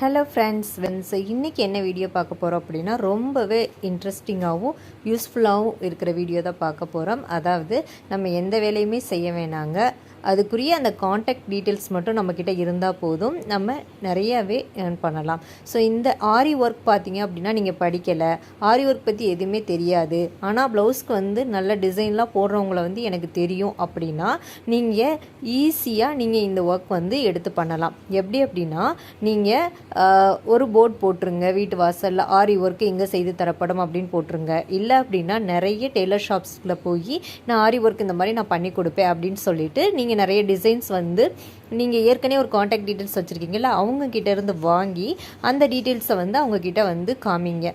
Hello friends Vance இன்றைக்கி என்ன video பார்க்க போகிறோம் அப்படின்னா ரொம்பவே இன்ட்ரெஸ்டிங்காகவும் யூஸ்ஃபுல்லாகவும் இருக்கிற வீடியோ தான் பார்க்க போகிறோம் அதாவது நம்ம எந்த வேலையுமே செய்ய வேணாங்க. அதுக்குரிய அந்த காண்டாக்ட் டீட்டெயில்ஸ் மட்டும் நம்மக்கிட்ட இருந்தால் போதும். நம்ம நிறையாவே ஏர்ன் பண்ணலாம். ஸோ இந்த ஆரி ஒர்க் பார்த்தீங்க அப்படின்னா நீங்கள் படிக்கலை. ஆரி ஒர்க் பற்றி எதுவுமே தெரியாது. ஆனால் ப்ளவுஸ்க்கு வந்து நல்ல டிசைன்லாம் போடுறவங்கள வந்து எனக்கு தெரியும் அப்படின்னா நீங்கள் ஈஸியாக நீங்கள் இந்த ஒர்க் வந்து எடுத்து பண்ணலாம். எப்படி அப்படின்னா நீங்கள் ஒரு போர்ட் போட்டுருங்க. வீட்டு வாசலில் ஆரி ஒர்க்கு இங்கே செய்து தரப்படும் அப்படின்னு போட்டுருங்க. இல்லை அப்படின்னா நிறைய டெய்லர் ஷாப்ஸில் போய் நான் ஆரி ஒர்க் இந்த மாதிரி நான் பண்ணி கொடுப்பேன் அப்படின்னு சொல்லிட்டு நீங்கள் நிறைய டிசைன்ஸ் வந்து நீங்கள் ஏற்கனவே ஒரு காண்டாக்ட் டீட்டெயில்ஸ் வச்சுருக்கீங்களா அவங்ககிட்ட இருந்து வாங்கி அந்த டீட்டெயில்ஸை வந்து அவங்க கிட்ட வந்து காமிங்க.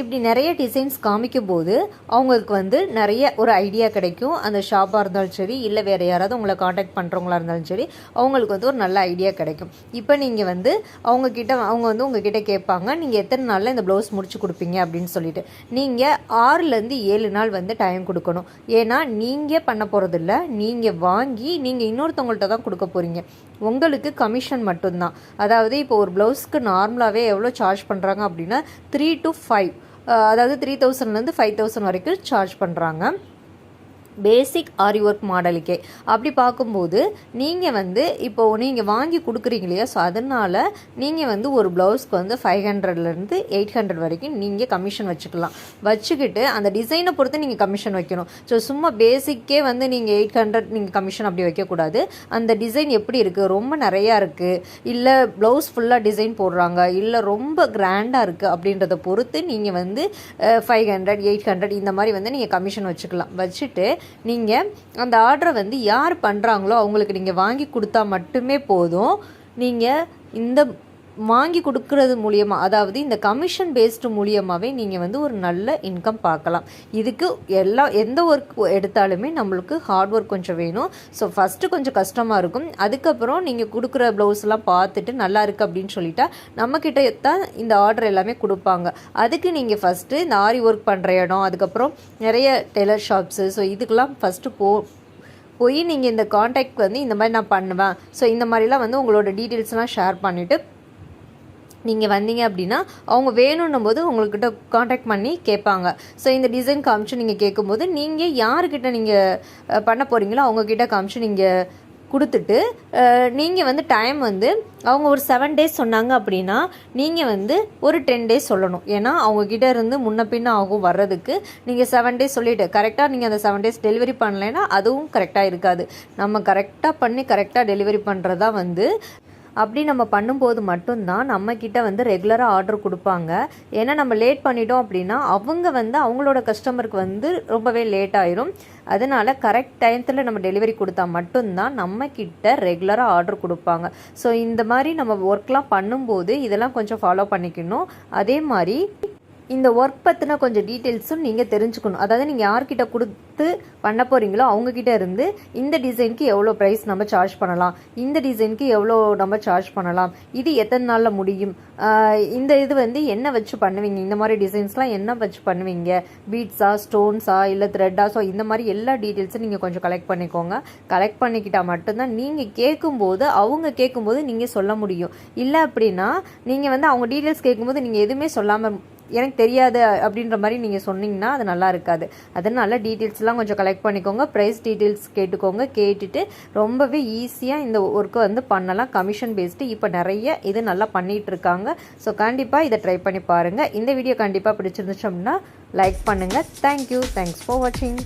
இப்படி நிறைய டிசைன்ஸ் காமிக்கும் போது அவங்களுக்கு வந்து நிறைய ஒரு ஐடியா கிடைக்கும். அந்த ஷாப்பாக இருந்தாலும் சரி இல்லை வேறு யாராவது உங்களை காண்டாக்ட் பண்ணுறவங்களா இருந்தாலும் சரி அவங்களுக்கு வந்து ஒரு நல்ல ஐடியா கிடைக்கும். இப்போ நீங்கள் வந்து அவங்கக்கிட்ட அவங்க வந்து உங்ககிட்ட கேட்பாங்க நீங்கள் எத்தனை நாளில் இந்த ப்ளவுஸ் முடிச்சு கொடுப்பீங்க? அப்படின்னு சொல்லிட்டு. நீங்கள் ஆறுலேருந்து ஏழு நாள் வந்து டைம் கொடுக்கணும். ஏன்னா நீங்கள் பண்ண போகிறதில்ல நீங்கள் வாங்கி நீங்கள் இன்னொருத்தவங்கள்ட்ட தான் கொடுக்க போகிறீங்க உங்களுக்கு கமிஷன் மட்டும்தான். அதாவது இப்போ ஒரு ப்ளவுஸ்க்கு நார்மலாகவே எவ்வளோ சார்ஜ் பண்ணுறாங்க அப்படின்னா த்ரீ டு ஃபைவ் அதாவது த்ரீ தௌசண்ட்லேருந்து ஃபைவ் தௌசண்ட் வரைக்கும் சார்ஜ் பண்ணுறாங்க பேசிக் ஆரி ஒர்க் மாடலுக்கே அப்படி பார்க்கும்போது நீங்கள் வந்து இப்போது நீங்கள் வாங்கி கொடுக்குறீங்க இல்லையா? ஸோ அதனால் நீங்கள் வந்து ஒரு ப்ளவுஸ்க்கு வந்து ஃபைவ் ஹண்ட்ரட்லேருந்து எயிட் ஹண்ட்ரட் வரைக்கும் நீங்கள் கமிஷன் வச்சுக்கலாம். வச்சுக்கிட்டு அந்த டிசைனை பொறுத்து நீங்கள் கமிஷன் வைக்கணும். ஸோ சும்மா பேசிக்கே வந்து நீங்கள் எயிட் ஹண்ட்ரட் நீங்கள் கமிஷன் அப்படி வைக்கக்கூடாது. அந்த டிசைன் எப்படி இருக்குது ரொம்ப நிறையா இருக்குது இல்லை ப்ளவுஸ் ஃபுல்லாக டிசைன் போடுறாங்க. இல்லை ரொம்ப கிராண்டாக இருக்குது அப்படின்றத பொறுத்து நீங்கள் வந்து ஃபைவ் ஹண்ட்ரட் எயிட் ஹண்ட்ரட் இந்த மாதிரி வந்து நீங்கள் கமிஷன் வச்சுக்கலாம். வச்சுட்டு நீங்கள் அந்த ஆர்டரை வந்து யார் பண்ணுறாங்களோ அவங்களுக்கு நீங்கள் வாங்கி கொடுத்தா மட்டுமே போதும். நீங்கள் இந்த வாங்கி கொடுக்கறது மூலியமாக அதாவது இந்த கமிஷன் பேஸ்டு மூலியமாகவே நீங்கள் வந்து ஒரு நல்ல இன்கம் பார்க்கலாம். இதுக்கு எல்லா எந்த ஒர்க் எடுத்தாலுமே நம்மளுக்கு ஹார்ட் ஒர்க் கொஞ்சம் வேணும். ஸோ ஃபஸ்ட்டு கொஞ்சம் கஷ்டமாக இருக்கும். அதுக்கப்புறம் நீங்கள் கொடுக்குற ப்ளவுஸ்லாம் பார்த்துட்டு நல்லா இருக்குது அப்படின்னு சொல்லிட்டா நம்மக்கிட்ட தான் இந்த ஆர்டர் எல்லாமே கொடுப்பாங்க. அதுக்கு நீங்கள் ஃபஸ்ட்டு இந்த ஆரி ஒர்க் பண்ணுற இடம் அதுக்கப்புறம் நிறைய டெய்லர் ஷாப்ஸு ஸோ இதுக்கெல்லாம் ஃபஸ்ட்டு போ போய் நீங்கள் இந்த காண்டாக்ட் வந்து இந்த மாதிரி நான் பண்ணுவேன். ஸோ இந்த மாதிரிலாம் வந்து உங்களோட டீட்டெயில்ஸ்லாம் ஷேர் பண்ணிவிட்டு நீங்கள் வந்தீங்க அப்படின்னா அவங்க வேணும்னும் போது உங்கள்கிட்ட காண்டாக்ட் பண்ணி கேட்பாங்க. ஸோ இந்த டிசைன் காமிச்சு நீங்கள் கேட்கும்போது நீங்கள் யாருக்கிட்ட நீங்கள் பண்ண போகிறீங்களோ அவங்கக்கிட்ட காமிச்சு நீங்கள் கொடுத்துட்டு நீங்கள் வந்து டைம் வந்து அவங்க ஒரு செவன் டேஸ் சொன்னாங்க அப்படின்னா நீங்கள் வந்து ஒரு டென் டேஸ் சொல்லணும். ஏன்னா அவங்கக்கிட்ட இருந்து முன்ன பின்ன ஆகும் வர்றதுக்கு. நீங்கள் செவன் டேஸ் சொல்லிவிட்டு கரெக்டாக நீங்கள் அந்த செவன் டேஸ் டெலிவரி பண்ணலைன்னா அதுவும் கரெக்டாக இருக்காது. நம்ம கரெக்டாக பண்ணி கரெக்டாக டெலிவரி பண்ணுறதா வந்து அப்படி நம்ம பண்ணும்போது மட்டும்தான் நம்மக்கிட்ட வந்து ரெகுலராக ஆர்டர் கொடுப்பாங்க. ஏன்னா நம்ம லேட் பண்ணிட்டோம் அப்படின்னா அவங்க வந்து அவங்களோட கஸ்டமருக்கு வந்து ரொம்பவே லேட் ஆயிரும். அதனால் கரெக்ட் டயத்தில் நம்ம டெலிவரி கொடுத்தா மட்டும்தான் நம்மக்கிட்ட ரெகுலராக ஆர்டர் கொடுப்பாங்க. ஸோ இந்த மாதிரி நம்ம ஒர்க்லாம் பண்ணும்போது இதெல்லாம் கொஞ்சம் ஃபாலோ பண்ணிக்கணும். அதே மாதிரி இந்த ஒர்க் பற்றின கொஞ்சம் டீட்டெயில்ஸும் நீங்கள் தெரிஞ்சுக்கணும். அதாவது நீங்கள் யார்கிட்ட கொடுத்து பண்ண போகிறீங்களோ அவங்கக்கிட்ட இருந்து இந்த டிசைனுக்கு எவ்வளோ ப்ரைஸ் நம்ம சார்ஜ் பண்ணலாம்? இந்த டிசைனுக்கு எவ்வளோ நம்ம சார்ஜ் பண்ணலாம்? இது எத்தனை நாளில் முடியும்? இந்த இது வந்து என்ன வச்சு பண்ணுவீங்க? இந்த மாதிரி டிசைன்ஸ்லாம் என்ன வச்சு பண்ணுவீங்க? பீட்ஸா ஸ்டோன்ஸா இல்லை த்ரெட்டா ஸோ இந்த மாதிரி எல்லா டீட்டெயில்ஸும் நீங்கள் கொஞ்சம் கலெக்ட் பண்ணிக்கோங்க. கலெக்ட் பண்ணிக்கிட்டால் மட்டும்தான் நீங்கள் கேட்கும்போது அவங்க கேட்கும்போது நீங்கள் சொல்ல முடியும். இல்லை அப்படின்னா நீங்கள் வந்து அவங்க டீட்டெயில்ஸ் கேட்கும்போது நீங்கள் எதுவுமே சொல்லாமல் எனக்கு தெரியாது அப்படின்ற மாதிரி நீங்கள் சொன்னீங்கன்னா அது நல்லா இருக்காது. அதனால டீட்டெயில்ஸ்லாம் கொஞ்சம் கலெக்ட் பண்ணிக்கோங்க. ப்ரைஸ் டீட்டெயில்ஸ் கேட்டுக்கோங்க. கேட்டுட்டு ரொம்பவே ஈஸியாக இந்த ஒர்க்கை வந்து பண்ணலாம். கமிஷன் பேஸ்டு இப்போ நிறைய இது நல்லா பண்ணிகிட்டு இருக்காங்க. ஸோ கண்டிப்பாக இதை ட்ரை பண்ணி பாருங்கள் இந்த வீடியோ கண்டிப்பாக பிடிச்சிருந்துச்சோம்னா லைக் பண்ணுங்கள் தேங்க்யூ தேங்க்ஸ் ஃபார் வாட்சிங்